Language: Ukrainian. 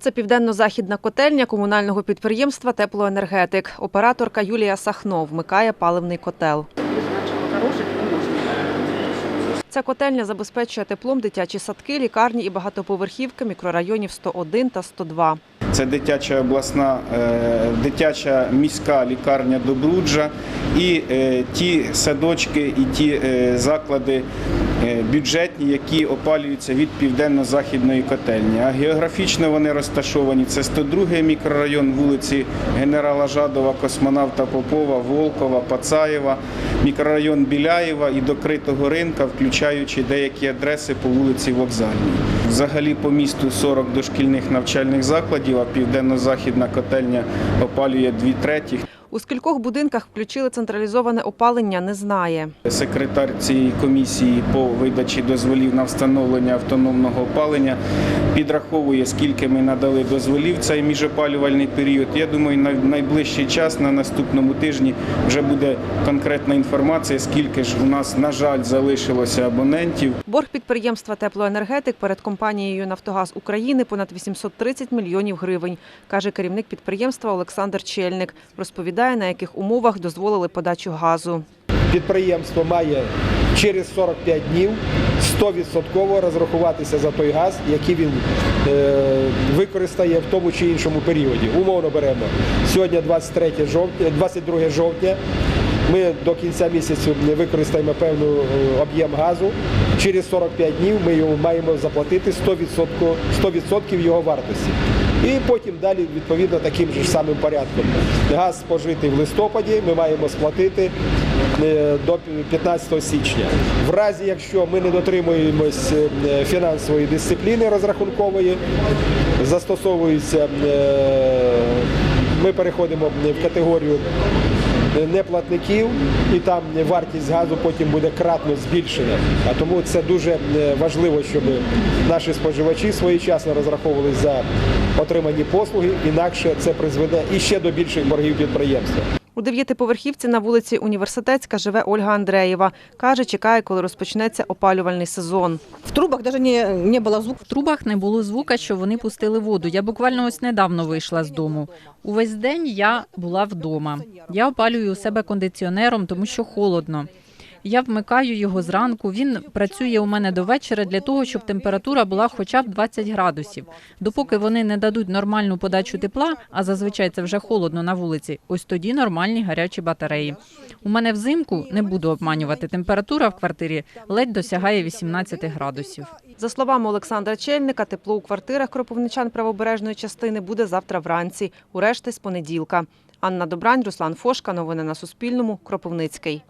Це південно-західна котельня комунального підприємства Теплоенергетик. Операторка Юлія Сахно вмикає паливний котел. Ця котельня забезпечує теплом дитячі садки, лікарні і багатоповерхівки мікрорайонів 101 та 102. Це дитяча обласна, е, дитяча міська лікарня Добруджа і е, ті садочки і ті е, заклади бюджетні, які опалюються від південно-західної котельні. А географічно вони розташовані. Це 102 мікрорайон вулиці Генерала Жадова, Космонавта Попова, Волкова, Пацаєва, мікрорайон Біляєва і до Критого ринка, включаючи деякі адреси по вулиці Вокзальній. Взагалі по місту 40 дошкільних навчальних закладів, а південно-західна котельня опалює дві третіх. У скількох будинках включили централізоване опалення, не знає. Секретар цієї комісії по видачі дозволів на встановлення автономного опалення підраховує, скільки ми надали дозволів в цей міжопалювальний період. Я думаю, на найближчий час на наступному тижні вже буде конкретна інформація, скільки ж у нас, на жаль, залишилося абонентів. Борг підприємства Теплоенергетик перед компанією Нафтогаз України понад 830 мільйонів гривень, каже керівник підприємства Олександр Чельник. Розповідає, на яких умовах дозволили подачу газу. підприємство має через 45 днів 100% розрахуватися за той газ, який він е, використає в тому чи іншому періоді. Умовно беремо сьогодні 23 жовтня, 22 жовтня. Ми до кінця місяця використаємо певний об'єм газу. Через 45 днів ми йому маємо заплатити 100%, 100% його вартості. І потім далі відповідно таким же самим порядком. Газ спожитий в листопаді ми маємо сплатити е, до 15 січня. В разі, якщо ми не дотримуємось е, фінансової дисципліни розрахункової, застосовується, е, ми переходимо в категорію неплатників, і там вартість газу потім буде кратно збільшена. А тому це дуже е, важливо, щоб наші споживачі своєчасно розраховували за отримані послуги, інакше це призведе іще до більших боргів підприємства. У дев'ятиповерхівці на вулиці Університетська живе Ольга Андреєва. Каже, чекає, коли розпочнеться опалювальний сезон. В трубах даже не, не було звуку. В трубах не було звука, що вони пустили воду. Я буквально ось недавно вийшла з дому. Увесь день я була вдома. Я опалюю у себе кондиціонером, тому що холодно. Я вмикаю його зранку. Він працює у мене до вечора для того, щоб температура була хоча б 20 градусів. Допоки вони не дадуть нормальну подачу тепла, а зазвичай це вже холодно на вулиці. Ось тоді нормальні гарячі батареї. У мене взимку не буду обманювати. Температура в квартирі ледь досягає 18 градусів. За словами Олександра Чельника, тепло у квартирах кропивничан правобережної частини буде завтра вранці, у решти з понеділка. Анна Добрань, Руслан Фошка. Новини на Суспільному. Кропивницький.